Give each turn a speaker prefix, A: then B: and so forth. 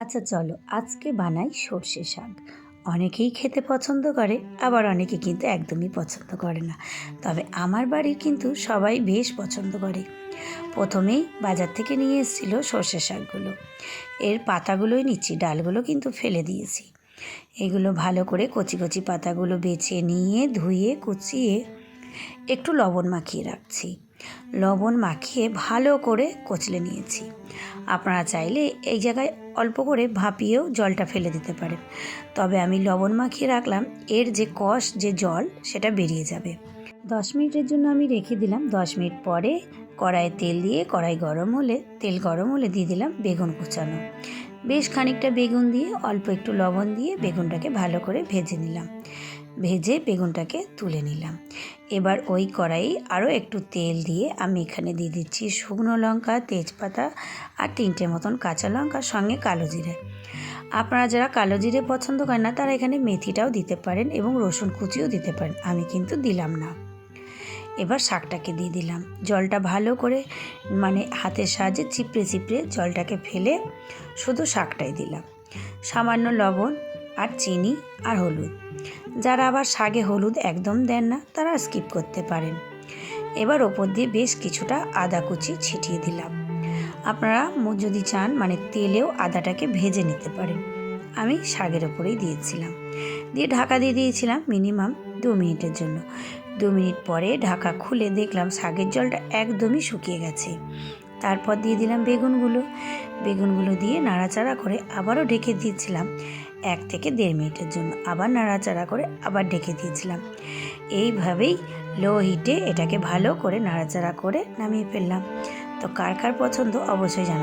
A: আচ্ছা চলো। আজকে বানাই সর্ষে শাক। অনেকেই খেতে পছন্দ করে, আবার অনেকে কিন্তু একদমই পছন্দ করে না। তবে আমার বাড়ির কিন্তু সবাই বেশ পছন্দ করে। প্রথমেই বাজার থেকে নিয়ে এসেছিল সর্ষে শাকগুলো। এর পাতাগুলোই নিচ্ছি, ডালগুলো কিন্তু ফেলে দিয়েছি। এগুলো ভালো করে কচি কচি পাতাগুলো বেছে নিয়ে, ধুয়ে, কুচিয়ে একটু লবণ মাখিয়ে রাখছি। লবণ মাখিয়ে ভালো করে কচলে নিয়েছি। আপনারা চাইলে এই জায়গায় অল্প করে ভাপিয়েও জলটা ফেলে দিতে পারেন। তবে আমি লবণ মাখিয়ে রাখলাম, এর যে কষ, যে জল, সেটা বেরিয়ে যাবে। দশ মিনিটের জন্য আমি রেখে দিলাম। দশ মিনিট পরে কড়াইয়ে তেল দিয়ে, কড়াই গরম হলে, তেল গরম হলে দিয়ে দিলাম বেগুন কুচানো। বেশ খানিকটা বেগুন দিয়ে, অল্প একটু লবণ দিয়ে বেগুনটাকে ভালো করে ভেজে নিলাম। ভেজে বেগুনটাকে তুলে নিলাম। এবার ওই কড়াই আরও একটু তেল দিয়ে আমি এখানে দিয়ে দিচ্ছি শুকনো লঙ্কা, তেজপাতা আর তিনটে মতন কাঁচা লঙ্কার সঙ্গে কালো জিরে। আপনারা যারা কালো জিরে পছন্দ করেন না, তারা এখানে মেথিটাও দিতে পারেন এবং রসুন কুচিও দিতে পারেন। আমি কিন্তু দিলাম না। এবার শাকটাকে দিয়ে দিলাম। জলটা ভালো করে মানে হাতের সাহায্যে চিপড়ে চিপড়ে জলটাকে ফেলে শুধু শাকটাই দিলাম। সামান্য লবণ আর চিনি আর হলুদ। যারা আবার শাগে হলুদ একদম দেন না, তারা স্কিপ করতে পারেন। এবার ওপর দিয়ে বেশ কিছুটা আদা কুচি ছিটিয়ে দিলাম। আপনারা যদি চান মানে তেলেও আদাটাকে ভেজে নিতে পারেন। আমি শাগের ওপরেই দিয়েছিলাম। দিয়ে ঢাকা দিয়ে দিয়েছিলাম মিনিমাম দু মিনিটের জন্য। দু মিনিট পরে ঢাকা খুলে দেখলাম শাকের জলটা একদমই শুকিয়ে গেছে। তারপর দিয়ে দিলাম বেগুনগুলো। বেগুনগুলো দিয়ে নাড়াচাড়া করে আবারও ঢেকে দিয়েছিলাম এক থেকে দেড় মিনিটের জন্য আবার নাড়াচাড়া করে আবার ঢেকে দিয়েছিলাম। এইভাবেই লো হিটে এটাকে ভালো করে নাড়াচাড়া করে নামিয়ে ফেললাম। তো কার কার পছন্দ অবশ্যই জানা